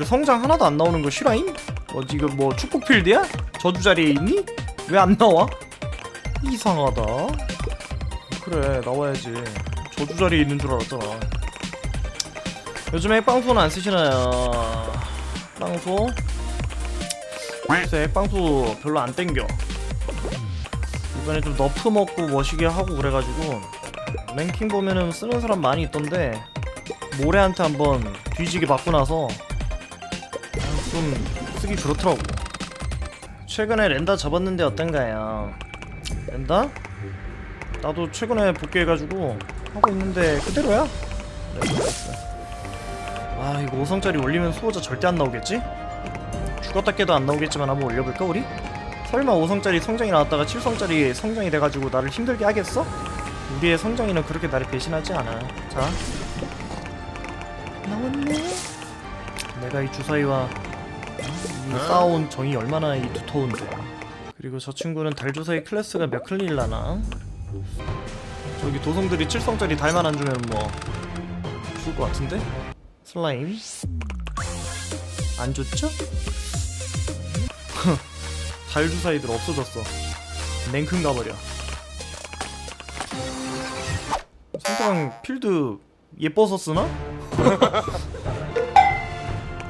그래 성장 하나도 안 나오는 거 실화임? 뭐 지금 뭐 축복 필드야? 저주 자리에 있니? 왜 안 나와? 이상하다. 그래 나와야지. 저주 자리에 있는 줄 알았잖아. 요즘에 빵소는 안 쓰시나요? 빵소? 글쎄 빵소 별로 안 땡겨. 이번에 좀 너프 먹고 멋있게 하고 그래가지고 랭킹 보면은 쓰는 사람 많이 있던데 모래한테 한번 뒤지게 맞고 나서 좀 쓰기 그렇더라고. 최근에 렌다 접었는데 어떤가요? 렌다? 나도 최근에 복귀해가지고 하고 있는데 그대로야. 네. 아 이거 5성짜리 올리면 수호자 절대 안 나오겠지? 죽었다 깨도 안 나오겠지만 한번 올려볼까 우리? 설마 5성짜리 성장이 나왔다가 7성짜리 성장이 돼가지고 나를 힘들게 하겠어? 우리의 성장이는 그렇게 나를 배신하지 않아. 자. 나왔네. 내가 이 주사위와 이 쌓아온 정이 얼마나 이 두터운데. 그리고 저 친구는 달주사위 클래스가 몇 클릴라나? 저기 도성들이 7성짜리 달만 안 주면 뭐 죽을 것 같은데? 슬라임 안 좋죠? 달주사위들 없어졌어 랭큰 가버려 상대방 필드 예뻐서 쓰나?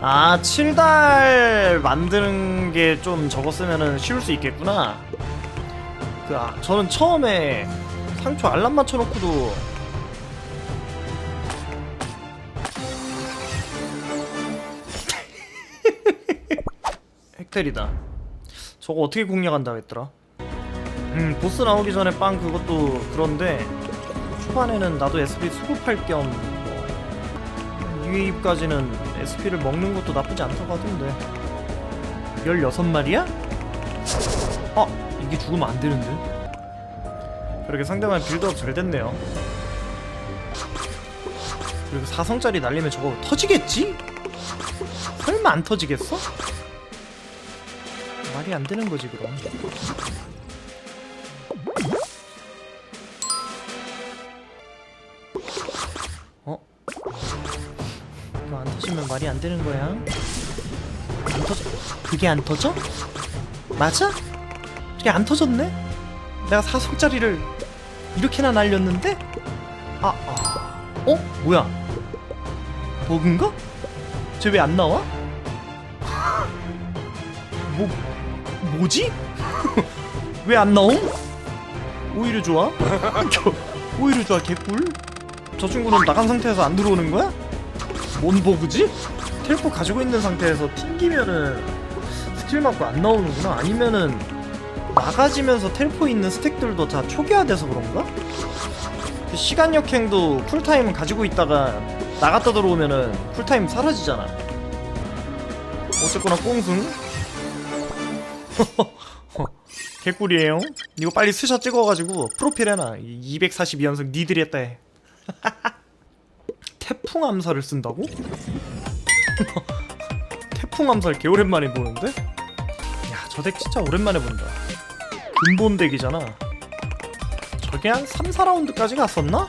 아 7달 만드는 게좀 쓰면은 쉬울 수 있겠구나. 그 아, 저는 처음에 상초 알람 맞춰놓고도 헥텔이다. 저거 어떻게 공략한다고 했더라? 음 보스 나오기 전에 빵 그것도 그런데 초반에는 나도 SP 수급할 겸 뭐, UA까지는 SP를 먹는 것도 나쁘지 않다고 하던데 16마리야? 아 이게 죽으면 안 되는데 그렇게 상대방 빌드업 잘 됐네요 그리고 4성짜리 날리면 저거 터지겠지? 설마 안 터지겠어? 말이 안 되는 거지 그럼 어? 이거 안 터지면 말이 안 되는 거야 안 터져 그게 안 터져? 맞아? 그게 안 터졌네? 내가 4성짜리를 이렇게나 날렸는데? 아, 아. 어? 뭐야? 버그인가? 쟤 왜 안 나와? 뭐, 뭐지? 왜 안 나옴? 오히려 좋아? 저, 오히려 좋아, 개꿀? 저 친구는 나간 상태에서 안 들어오는 거야? 뭔 버그지? 텔포 가지고 있는 상태에서 튕기면은 스킬 맞고 안 나오는구나? 아니면은 나가지면서 텔포 있는 스택들도 다 초기화돼서 그런가? 그 시간 역행도 쿨타임 가지고 있다가 나갔다 들어오면은 쿨타임 사라지잖아. 어쨌거나 꽁승. 개꿀이에요. 이거 빨리 스샷 찍어가지고 프로필 해놔. 242연승 니들이 했다 해. 태풍 암살을 쓴다고? 태풍 암살 개 오랜만에 보는데? 야, 저 덱 진짜 오랜만에 본다. 근본 덱이잖아. 저게 한 3, 4라운드까지 갔었나?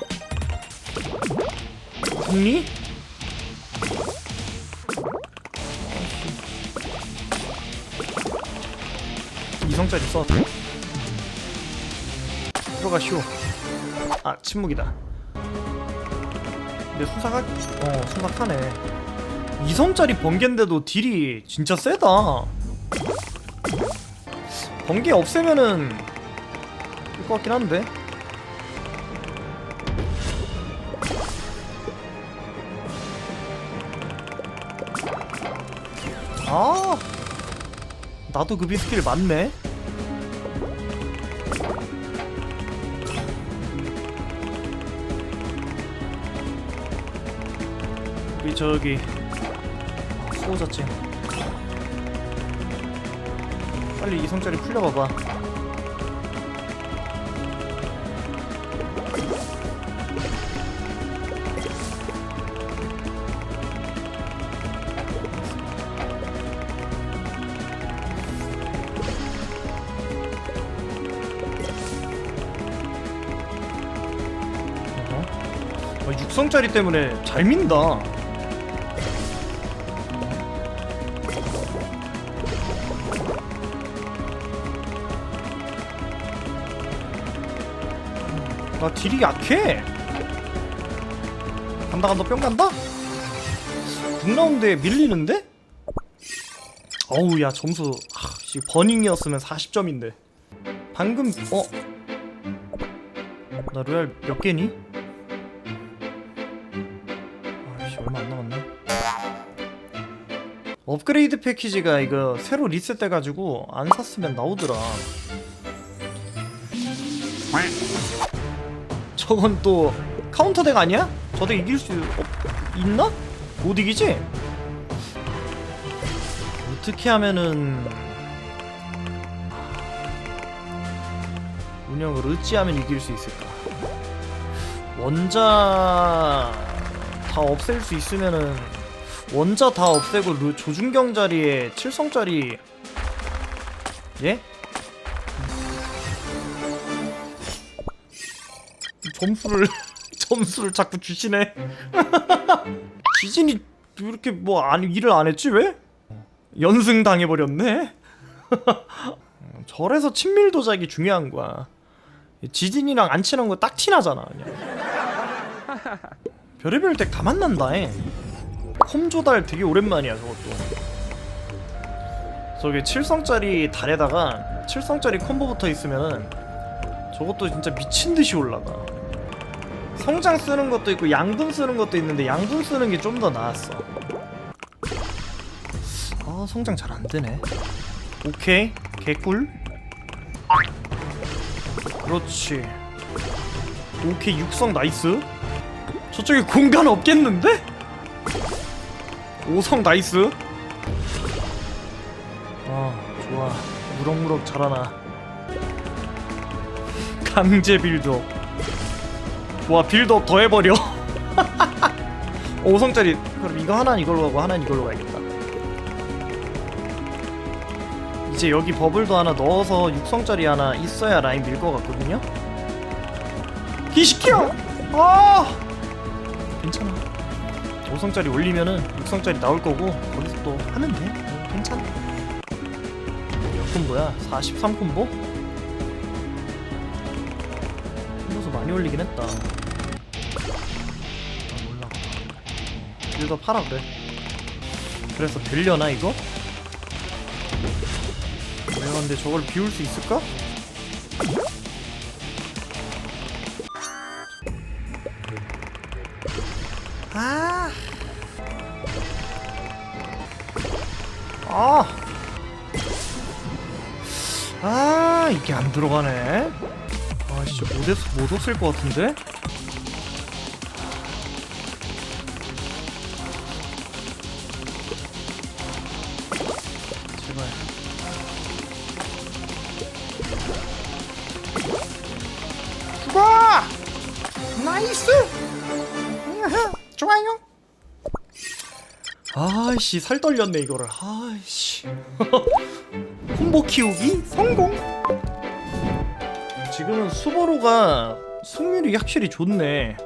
승리? 이성짜리 써. 들어가 쇼. 아 침묵이다. 근데 순삭하 어 순삭하네. 이성짜리 번개인데도 딜이 진짜 세다. 번개 없애면은 될 것 같긴 한데. 아 나도 그 비스킬 맞네 우리 저기 아, 수호자증 빨리 이성짜리 풀려봐봐. 어, 육성짜리 때문에 잘 민다 나 딜이 약해 간다 간다 뿅 간다 6라운드에 밀리는데? 어우 야 점수 하, 씨, 버닝이었으면 40점인데 방금 어? 나 로얄 몇 개니? 아씨 얼마 안 남았네 업그레이드 패키지가 이거 새로 리셋돼가지고 안 샀으면 나오더라 저건 또 카운터 덱 아니야? 저덱 이길 수 없, 있나? 못 이기지? 어떻게 하면은 운영을 어찌하면 이길 수 있을까? 원자 다 없앨 수 있으면은 원자 다 없애고 루, 조준경 자리에 칠성짜리 예? 점수를 점수를 자꾸 주시네. 지진이 이렇게 뭐 아니 일을 안 했지 왜? 연승 당해버렸네. 절에서 친밀 도작이 중요한 거야. 지진이랑 안 친한 거 딱 티나잖아. 그냥. 별의별 덱 다 만난다. 해. 콤조달 되게 오랜만이야 저것도. 저기 7성짜리 달에다가 7성짜리 콤보 붙어 있으면은 저것도 진짜 미친 듯이 올라가. 성장 쓰는 것도 있고 양분 쓰는 것도 있는데 양분 쓰는 게 좀 더 나았어. 아 성장 잘 안 되네. 오케이 개꿀. 그렇지. 오케이 육성 나이스. 저쪽에 공간 없겠는데? 오성 나이스. 아 좋아 무럭무럭 자라나. 강제 빌드업. 좋아 빌드업 더 해버려. 5성짜리. 그럼 이거 하나는 이걸로 가고 하나는 이걸로 가야겠다. 이제 여기 버블도 하나 넣어서 6성짜리 하나 있어야 라인 밀 것 같거든요? 기시켜! 아! 괜찮아. 5성짜리 올리면은 6성짜리 나올 거고 거기서 또 하면 돼. 어, 괜찮아. 몇 콤보야? 43콤보? 많이 올리긴 했다 아 몰라 빌더 팔아 그래 그래서 되려나 이거? 내가 근데 저걸 비울 수 있을까? 아 아! 아 이게 안 들어가네 아 진짜 못, 했, 못 없을 것 같은데? 제발 죽어! 나이스! 으흐, 좋아요 아이씨 살 떨렸네 이거를 아이씨 콤보 키우기 성공 지금은 수보로가 승률이 확실히 좋네